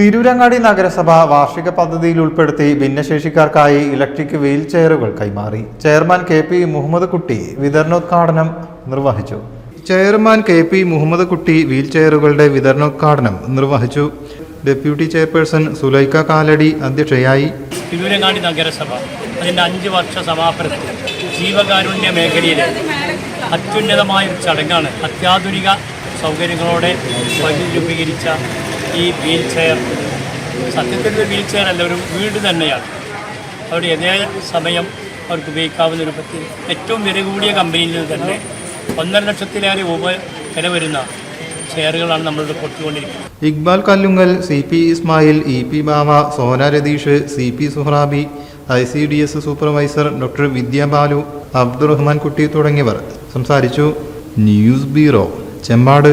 തിരൂരങ്ങാടി നഗരസഭ വാർഷിക പദ്ധതിയിൽ ഉൾപ്പെടുത്തി ഭിന്നശേഷിക്കാർക്കായി ഇലക്ട്രിക് വീൽ ചെയറുകൾ കൈമാറി. ചെയർമാൻ കെ പി മുഹമ്മദ് കുട്ടി വിതരണോദ്ഘാടനം നിർവഹിച്ചു. ചെയർമാൻ കെ പി മുഹമ്മദ് കുട്ടി വീൽ ചെയറുകളുടെ വിതരണോദ്ഘാടനം നിർവഹിച്ചു. ഡെപ്യൂട്ടി ചെയർപേഴ്സൺ സുലൈക്ക കാലടി അധ്യക്ഷയായി. തിരൂരങ്ങാടി നഗരസഭ അതിന്റെ അഞ്ച് വർഷ സമാപനത്തിൽ ജീവകാരുണ്യ മേഖലയിലെ അത്യുന്നതമായ ഒരു ചടങ്ങാണ് അത്യാധുനിക സൗകര്യങ്ങളോടെ രൂപീകരിച്ച ഈ വീൽ ചെയർ സത്യത്തിൽ ഒരു വീൽ ചെയർ അല്ല ഒരു വീട് തന്നെയാണ്. അവർ യഥേ സമയം അവർക്ക് ഉപയോഗിക്കാവുന്ന രൂപത്തിൽ ഏറ്റവും വില കൂടിയ കമ്പനിയിൽ നിന്ന് തന്നെ ഒന്നര ലക്ഷത്തിലേറെ രൂപ വില വരുന്ന ചെയറുകളാണ് നമ്മളിവിടെ കൊടുത്തുകൊണ്ടിരിക്കുന്നത്. Iqbal Kallungal C P Ismail E P Bava Sona Ratheesh C P Suhrabi I C D S supervisor doctor Vidya Balu Abdurahman Kutty തുടങ്ങിയവർ. സംസാരിച്ചു ന്യൂസ് ബ്യൂറോ ചെമ്പാട്.